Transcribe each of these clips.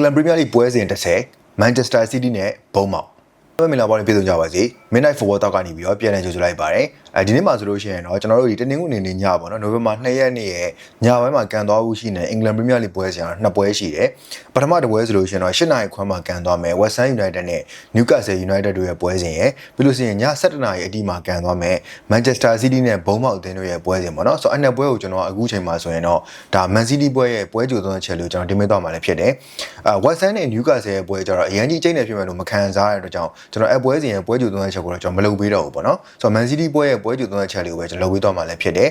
ဂလန်ပရီးမီးယားလိပွဲစဉ်30မန်ချက်စတာစီးတီးနဲ့ဘုံမောက်မင်္ဂလာပါလို့ပြည်သူကြပါစေ Midnight Football Talk ကနေပြီးတော့ပြန်လည်ကြိုဆိုလိုက်ပါတယ်အဲဒီနေ့မှာဆိုလို့ရှိရင်တော့ကျွန်တော်တို့ဒီတနင်္ဂနွေနေ့ညပေါ့နော်နိုဝင်ဘာ2ရက်နေ့ရဲ့ညပိုင်းမှာကန်သွားဖို့ရှိနေအင်္ဂလန်ပရီးမီးယားလိပွဲစဉ်ကနှစ်ပွဲရှိတယ်ပထမတစ်ပွဲဆိုလို့ရှိရင်တော့8နာရီခွဲမှာကန်သွားမယ် West Ham United နဲ့ Newcastle United တို့ရဲ့ပွဲစဉ်ရယ်ပြီးလို့ရှိရင်ည7နာရီအတိမှာကန်သွားမယ် Manchester City နဲ့ဘုံမောက်အသင်းတို့ရဲ့ပွဲစဉ်ပေါ့နော်ဆိုတော့အဲ့နှစ်ပွဲကိုကျွန်တော်အခုချိန်မှာဆိုရင်တော့ဒါ Man City ပွဲရဲ့ပွဲကြိုသွန်းချက်လို့ကျွန်တော်တင်ပြသွားမှာလည်းဖြစ်တယ်အဲ West Ham နဲ့ Newcastle ရဲ့ပွဲကျတော့အရင်ကြီးအကျိတ်နဲ့ဖြစ်မယ်လို့မခံစားရတဲ့အတွက်ကြောင့်ကျွန်တော်အဲ့ပွဲစဉ်ရဲ့ပွဲကြိုသွန်းချက်ကိုတော့ကျွန်တော်မလုပ်ပေးတော့ဘူးပေါ့နော်ဆိုတော့ Man City ပွဲရဲ့ပွဲကြိုသွန်းချက်လေးကိုပဲကျွန်တော်လုပ်ပေးသွားမှာလည်းဖြစ်တယ်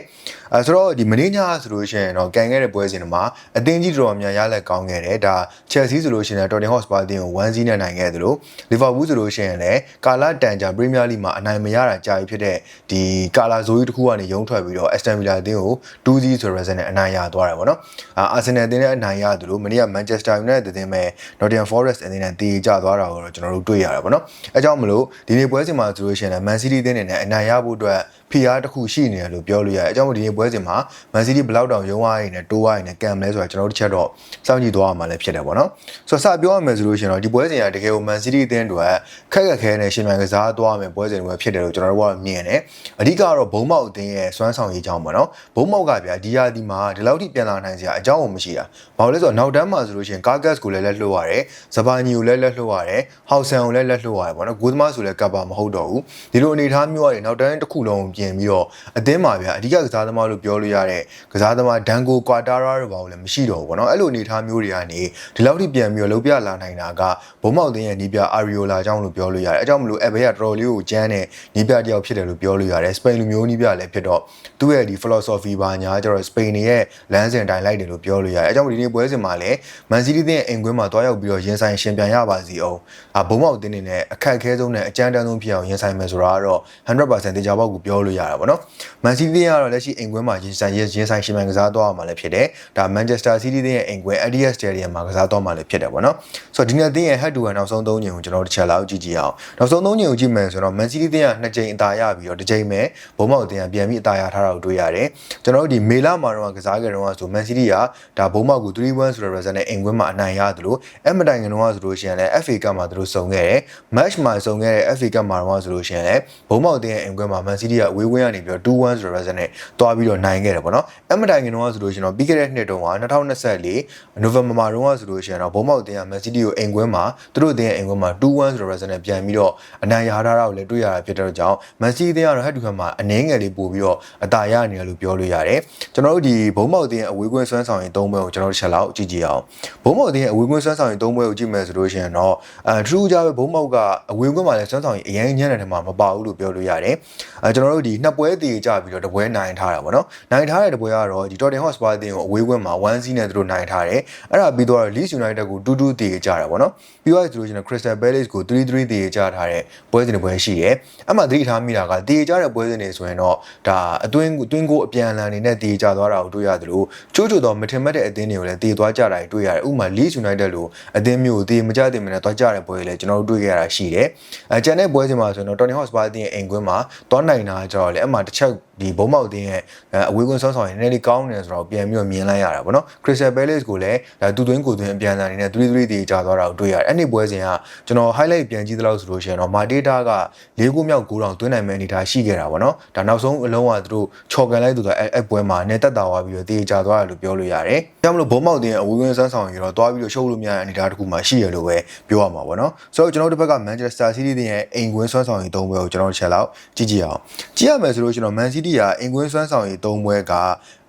အဲဆိုတော့ဒီမင်းညဆိုလို့ရှိရင်တော့ကန်ခဲ့တဲ့ပွဲစဉ်တွေမှာအသင်းကြီးတော်များများလက်ကောင်းခဲ့တယ်ဒါ Chelsea ဆိုလို့ရှိရင် Tottenham Hotspur အသင်းကို1-0နဲ့နိုင်ခဲ့သလို Liverpool ဆိုလို့ရှိရင်လည်းကာလာတန်ဂျာ Premier League မှာအနိုင်မရတာကြာပြီဖြစ်တဲ့ဒီကာလာဇိုးကြီးတစ်ခုကနေရုံးထွက်ပြီးတော့ Aston Villa အသင်းကို2-0ဆိုတဲ့ result နဲ့အနိုင်ရသွားတယ်ပေါ့နော်အာ Arsenal အသင်းနဲ့အနိုင်ရသလိုမနေ့က Manchester United အသင်းမဲ့ Nottingham Forest အသင်းနဲ့တည်ကြသွားတာကိုတော့ကျွန်တော်တို့တွေ့ရတယ်ပေါ့နော်အဲကြောင့်မလို့ဒီနေ့ပွဲစဉ်မှာဆိုလို့ရှိရင်လည်း Man City အသင်းနဲ့အနိုင်ရဖို့အတွက်ဖိအားတစ်ခုရှိနေတယ်လို့ပြောလို့ရတယ်အဲကြောင့်မို့ဒီနေ့ပွဲစဉ်မှာ Man City ဘယ်လောက်တောင်ရုံးသွားရည်နဲ့တိုးသွားရည်နဲ့ကံမလဲဆိုတာကျွန်တော်တို့တစ်ချက်တော့စောင့်ကြည့်သွားရမှာလည်းဖြစ်တယ်ပေါ့နော်ဆိုတော့စပြောရမယ်ဆိုလို့ရှိရင်တော့ဒီပွဲစဉ်ကတကယ်ကို Man City အသင်းတွေခက်ခက်ခဲနဲ့ရှင်မြန်ကစားသွားမယ်ပွဲစဉ်တွေဖြစ်တယ်လို့ကျွန်တော်တို့ကမြင်တယ်အဓိကတော့ဘုံမောက်အသင်းရဲ့စွမ်းဆောင်ရည်ကြောင်းပေါ့နော်ဘုံမောက်ကဗျာဒီယာဒီမှာဒီလောက်ထိပြန်လာနိုင်စရာအကြောင်းမရှိတာဘာလို့လဲဆိုတော့နောက်တန်းမှာဆိုလို့ရှိရင် Carcass ကိုလည်းလက်လွှတ်ရတယ်ဇဘာနီကိုလည်းလက်လွှတ်ရတယ်ဟောက်ဆန်ကိုလည်းလက်လွှတ်ရတယ်ပေါ့နော်ဂိုးသမားဆိုလည်းကပ်ပါမဟုတ်တော့ဘူးဒီလိုအနေအထားမျိုးကနေနောက်တန်းတစ်ခုလုံးပြင်ပြီးတော့အသင်းမှာဗျာအဓိကကစားသမားလို့ပြောလို့ရတဲ့ကစားသမားဒန်ကိုကွာတာရာတို့ဘာလို့လဲမရှိတော့ဘူးပေါ့နော်အဲ့လိုအနေအထားမျိုးတွေကနေဒီလောက်ထိပြန်ပြီးတော့လုံးပြလာနိုင်တာကဘုံမောက်သင်းရဲ့နီးပြအာရီယိုလာကြောင့်လို့ပြောလို့ရတယ်အဲကြောင့်မလို့အဘဲကတော်တော်လေးကိုကျန်းတဲ့နီးပြတယောက်ဖြစ်တယ်လို့ပြောလို့ရတယ်စပိန်လူမျိုးနီးပြလည်းဖြစ်တော့သူ့ရဲ့ဒီ philosophy ဘာညာကျတော့စပိန်ရဲ့လမ်းစဉ်တိုင်းလိုက်တယ်လို့ပြောလို့ရတယ်အဲကြောင့်ဒီနေ့ပွဲစဉ်မှာလည်းမန်စီးတီးသင်းရဲ့အိမ်ကွင်းမှာတွားရောက်ပြီးတော့ရင်ဆိုင်ရှင်ပြန်ရပါစီအောင်အဘုံမောက်သင်းနေနဲ့အခက်အခဲဆုံးနဲ့အကြမ်းတမ်းဆုံးဖြစ်အောင်ရင်ဆိုင်မယ်ဆိုတာကတော့100%တေချာပေါက်ကိုပြောလို့ရတာပေါ့နော်မန်စီးတီးကတော့လက်ရှိအိမ်ကွင်းမှာရင်ဆိုင်ရင်ဆိုင်ရှင်ပြန်ကစားသွားမှာလည်းဖြစ်တယ်ဒါမန်ချက်စတာစီးတီးရဲ့အိမ်ကွင်း Adidas Stadium မှာကစားသွားမှာလည်းဖြစ်တယ်ပေါ့နော်ဆိုတော့ဒီနေ့သင်းရဲ့ head to head နောက်ဆုံး၃ညင်ကိုကျွန်တော်တစ်ချက်လောက်ကြည့်ကြည့်အောင်နောက်ဆုံး၃ညင်ကိုကြည့်မယ်ဆိုတော့ Man City သင်းကနှစ်ကြိမ်အသာရပြီးတော့တစ်ကြိမ်ပဲဘုံမောက်သင်းကပြန်ပြီးအသာရထားတာကိုတွေ့ရတယ်ကျွန်တော်တို့ဒီမေလမှာတော့ကစားခဲ့တော့ဆို Man City ကဒါဘုံမောက်ကို3-1ဆိုတဲ့ result နဲ့အိမ်ကွင်းမှာအနိုင်ရတယ်လို့အဲ့မတိုင်ခင်တော့ဆိုလို့ရှိရင်လည်း FA Cup မှာသူတို့စုံခဲ့တယ် match မှာစုံခဲ့တဲ့ FA Cup မှာတော့ဆိုလို့ရှိရင်လည်းဘုံမောက်သင်းရဲ့အိမ်ကွင်းမှာ Man City ကအဝေးဝင်းကနေပြီးတော့2-1ဆိုတဲ့ result နဲ့တွားပြီးတော့နိုင်ခဲ့တယ်ပေါ့နော်အဲ့မတိုင်ခင်တော့ဆိုလို့ရှိရင်တော့ပြီးခဲ့တဲ့နှစ်တုန်းက2024 November မှာတော့ဆိုလို့ရှိရင်တော့ဘုံမောက်သင်းက Man City ကိုအိမ်ကွင်းမှာသူတို့သင်းရဲ့အိမ်ကွင်းမှာ2-1ဆိုတဲ့ result နဲ့ပြန်ပြီးတော့အနိုင်ရထားတာကိုလည်းတွေ့ရတာဖြစ်တဲ့ကြောင့် Man City သင်းကတော့ head to head မှာအနည်းငယ်လေးပို့ပြီးတော့အသာရနေတယ်လို့ပြောလို့ရတယ်ကျွန်တော်တို့ဒီဘုံမောက်သင်းရဲ့အဝေးကွင်းစွမ်းဆောင်ရင်၃ပွဲကိုကျွန်တော်တို့ချက်လောက်ကြည့်ကြည့်အောင်ဘုံမောက်သင်းရဲ့အဝေးကွင်းစွမ်းဆောင်ရင်၃ပွဲကိုကြည့်မယ်ဆိုလို့ရှိရင်တော့အဲထူးခြားပဲဘုံမောက်ကအဝေးကွင်းမှာလည်းစွမ်းဆောင်ရင်အရင်ညံ့တဲ့ထဲမှာမပါဘူးလို့ပြောလို့ရတယ်အဲကျွန်တော်တို့ဒီနှစ်ပွဲတည်ကြပြီးတော့တပွဲနိုင်ထားတာပေါ့နော်နိုင်ထားတဲ့တပွဲကတော့ဒီ Tottenham Hotspur အသင်းကိုအဝေးကွင်းမှာ1-0နဲ့သူတို့နိုင်ထားတယ်အဲ့ဒါပြီးတော့ Leeds United ကို2-2တည်ကြတာပေါ့နော်ပြီးတော့ဆိုလို့ရှိရင် Crystal Palace ကို3-3တည်ကြထားတဲ့ပွဲစဉ်တွေပွဲရှိတယ်အဲ့မှာသတိထားမိတာကတည်ကြတဲ့ပွဲစဉ်တွေဆိုရင်တော့ဒါအတွင်းအတွင်းကိုအပြန်အလှန်နေနဲ့တည်ကြသွားတာကိုတွေ့ရတယ်လို့ချိုးချိုတော့မထင်မှတ်တဲ့အသင်းတွေကိုလည်းတည်သွားကြတာတွေ့ရတယ်ဥပမာ Leeds United လို့အသင်းမျိုးကိုတည်မကြတဲ့မနဲ့သွားကြတဲ့ပွဲတွေလည်းကျွန်တော်တို့တွေ့ခဲ့ရတာရှိတယ်အဲကျန်တဲ့ပွဲစဉ်မှာဆိုရင်တော့ Tottenham Hotspur အသင်းရဲ့အိမ်ကွင်းမှာသွားနိုင်တာကြတော့လေအဲ့မှာတစ်ချက် ဒီဘုံမောက်တင်းရဲ့အဝေးကွန်းဆောင်းဆောင်ရင်နည်းနည်းလေးကောင်းနေတယ်ဆိုတော့ပြန်ပြီးတော့မြင်လိုက်ရတာပေါ့နော် Crystal Palace ကိုလည်းဒါတူသွင်းကိုသွင်းအပြန်အလှန်နေနဲ့3-3တည်ကြသွားတာကိုတွေ့ရတယ်အဲ့ဒီပွဲစဉ်ကကျွန်တော် highlight ပြန်ကြည့်သလောက်ဆိုလို့ရှိရင်တော့မာတေတာက၄ခုမြောက်9တောင်သွင်းနိုင်မယ့်အနေအထားရှိခဲ့တာပေါ့နော်ဒါနောက်ဆုံးအလုံးကသူတို့ချော်ကန်လိုက်သူကအဲ့အဲ့ပွဲမှာနေတက်တာသွားပြီးတော့တည်ကြသွားတယ်လို့ပြောလို့ရတယ်။ဒါမှမဟုတ်ဘုံမောက်တင်းရဲ့အဝေးကွန်းဆောင်းဆောင်ရင်တော့သွားပြီးတော့ရှုပ်လို့မရတဲ့အနေအထားတစ်ခုမှရှိရလို့ပဲပြောရမှာပေါ့နော်ဆိုတော့ကျွန်တော်တို့ဘက်က Manchester City တင်းရဲ့အိမ်ကွင်းဆွမ်းဆောင်ရင်၃ပွဲကိုကျွန်တော်တို့ချက်လောက်ကြည့်ကြည့်အောင်ကြည့်ရမယ်ဆိုလို့ကျွန်တော် Man City ကအိမ်ကွင်းဆွမ်းဆောင်ရည်၃ပွဲက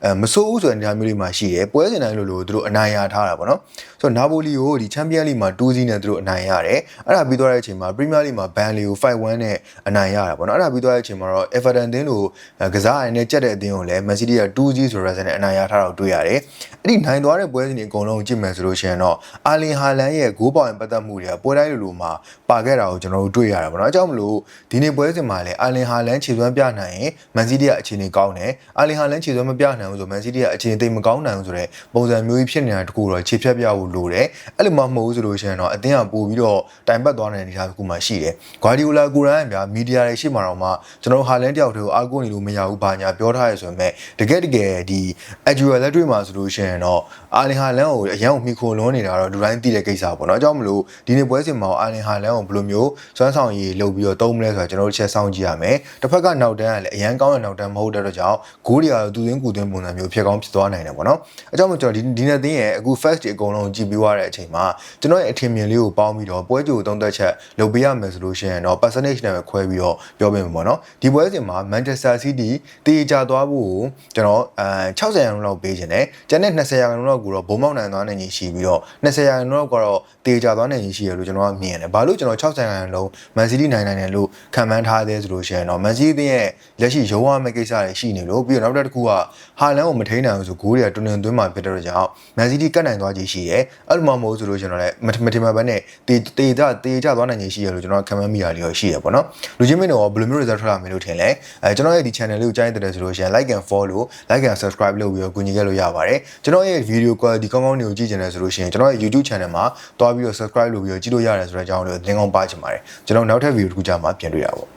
အဲမဆိုးဘူးဆိုတဲ့အနေအထားမျိုးလေးမှာရှိတယ်ပွဲစဉ်တိုင်းလို့လို့သူတို့အနိုင်ရထားတာပေါ့နော်ဆိုတော့နာပိုလီကိုဒီချန်ပီယံလိမှာ2စီးနဲ့သူတို့အနိုင်ရတယ်အဲ့ဒါပြီးသွားတဲ့အချိန်မှာပရီးမီးယားလိမှာဘန်လီကို5-1နဲ့အနိုင်ရတာပေါ့နော်အဲ့ဒါပြီးသွားတဲ့အချိန်မှာတော့ Everton တင်းလို့ကစားရတဲ့ကြက်တဲ့အသင်းကိုလည်း Man City က2စီးဆိုတဲ့ဆန်နဲ့အနိုင်ရထားတာကိုတွေ့ရတယ်အဲ့ဒီနိုင်သွားတဲ့ပွဲစဉ်တွေအကုန်လုံးကြည့်မယ်ဆိုလို့ရှိရင်တော့အာလင်ဟာလန်ရဲ့ဂိုးပေါင်ပတ်သက်မှုတွေကပွဲတိုင်းလိုလိုမှာပါခဲ့တာကိုကျွန်တော်တို့တွေ့ရတာပေါ့နော်အကြောင်းမလို့ဒီနေ့ပွဲစဉ်မှာလည်းအာလင်ဟာလန်ခြေစွမ်းပြနိုင်ရင် Man City ကအခြေအနေကောင်းတယ်အာလင်ဟာလန်ခြေစွမ်းမပြနိုင်ဘူးဆိုမန်စီးတီးကအခြေအနေသိပ်မကောင်းနိုင်ဘူးဆိုတော့ပုံစံမျိုးကြီးဖြစ်နေတာတကူတော့ခြေဖြတ်ပြဖို့လိုတယ်အဲ့လိုမှမဟုတ်ဘူးဆိုလို့ရှိရင်တော့အသင်းကပို့ပြီးတော့တိုင်ပတ်သွားတဲ့အနေအထားတစ်ခုမှရှိတယ်ဂွာဒီယိုလာကိုရန်ကဗျာမီဒီယာတွေရှိမှတော့မှကျွန်တော်ဟာလန်တယောက်တည်းကိုအားကိုးနေလို့မရဘူးဘာညာပြောထားရဆိုပေမဲ့တကယ်တကယ်ဒီ actual လက်တွေ့မှာဆိုလို့ရှိရင်တော့အာလင်ဟာလန်ကိုအရန်ကိုမိခိုလွန်းနေတာတော့လူတိုင်းသိတဲ့ကိစ္စပေါ့နော်အကြောင်းမလို့ဒီနေ့ပွဲစဉ်မှာအာလင်ဟာလန်ကိုဘယ်လိုမျိုးစွမ်းဆောင်ရည်လုပ်ပြီးတော့တုံးမလဲဆိုတာကျွန်တော်တို့ချက်ဆောင်ကြည့်ရမယ်တစ်ဖက်ကနောက်တန်းကလည်းအရန်ကောင်းတဲ့နောက်တန်းမဟုတ်တဲ့အတွက်ကြောင့်ဂိုးတွေကတော့သူသွင်းကူသွင်းပုံစံမျိုးဖြစ်ကောင်းဖြစ်သွားနိုင်တယ်ပေါ့နော်အကြောင်းမလို့ကျွန်တော်ဒီဒီနေ့သင်းရဲ့အခု first ဒီအကုန်လုံးကြည့်ပြီးသွားတဲ့အချိန်မှာကျွန်တော်ရဲ့အထင်မြင်လေးကိုပေါင်းပြီးတော့ပွဲကြိုသုံးသက်ချက်လုပ်ပေးရမယ်ဆိုလို့ရှိရင်တော့ percentage နဲ့ပဲခွဲပြီးတော့ပြောပေးမယ်ပေါ့နော်ဒီပွဲစဉ်မှာ Manchester City တေးကြသွားဖို့ကိုကျွန်တော်အဲ60ရာခိုင်နှုန်းလောက်ပေးခြင်းနဲ့ကျန်တဲ့20ရာခိုင်နှုန်းလောက်ကိုတော့ဘုံမောက်နိုင်သွားနိုင်ကြီးရှိပြီးတော့20ရာခိုင်နှုန်းလောက်ကတော့တေးကြသွားနိုင်ကြီးရှိရလို့ကျွန်တော်ကမြင်တယ်ဘာလို့ကျွန်တော်60ရာခိုင်နှုန်းလုံး Man City နိုင်နိုင်တယ်လို့ခံမှန်းထားသေးဆိုလို့ရှိရင်တော့ Man City ရဲ့လက်ရှိရုံးရမယ့်ကိစ္စတွေရှိနေလို့ပြီးတော့နောက်တစ်ခုကဟာလန်ကိုမထိန်းနိုင်ဘူးဆိုဂိုးတွေကတွင်တွင်သွင်းမှဖြစ်တဲ့ကြောင့် Man City ကတ်နိုင်သွားကြီးရှိတယ်အဲ့လိုမှမဟုတ်ဆိုလို့ရှိရင်တော့လည်းမထင်မှန်ပဲနဲ့တေးတေးကြတေးကြသွားနိုင်ကြီးရှိရလို့ကျွန်တော်ခံမှန်းမိတာလေးရောရှိရပေါ့နော်လူချင်းမင်းတို့ကဘယ်လိုမျိုး result ထွက်လာမယ်လို့ထင်လဲအဲကျွန်တော်ရဲ့ဒီ channel လေးကိုကြိုက်တဲ့ဆိုလို့ရှိရင် like and follow like and subscribe လုပ်ပြီးတော့ကူညီခဲ့လို့ရပါတယ်ကျွန်တော်ရဲ့ video quality ကောင်းကောင်းတွေကိုကြည့်ချင်တယ်ဆိုလို့ရှိရင်ကျွန်တော်ရဲ့ YouTube channel မှာတွားပြီးတော့ subscribe လုပ်ပြီးတော့ကြည့်လို့ရတယ်ဆိုတဲ့အကြောင်းလေးကိုသင်ကောင်းပါချင်ပါတယ်ကျွန်တော်နောက်ထပ် video တစ်ခုကြာမှပြန်တွေ့ရပါ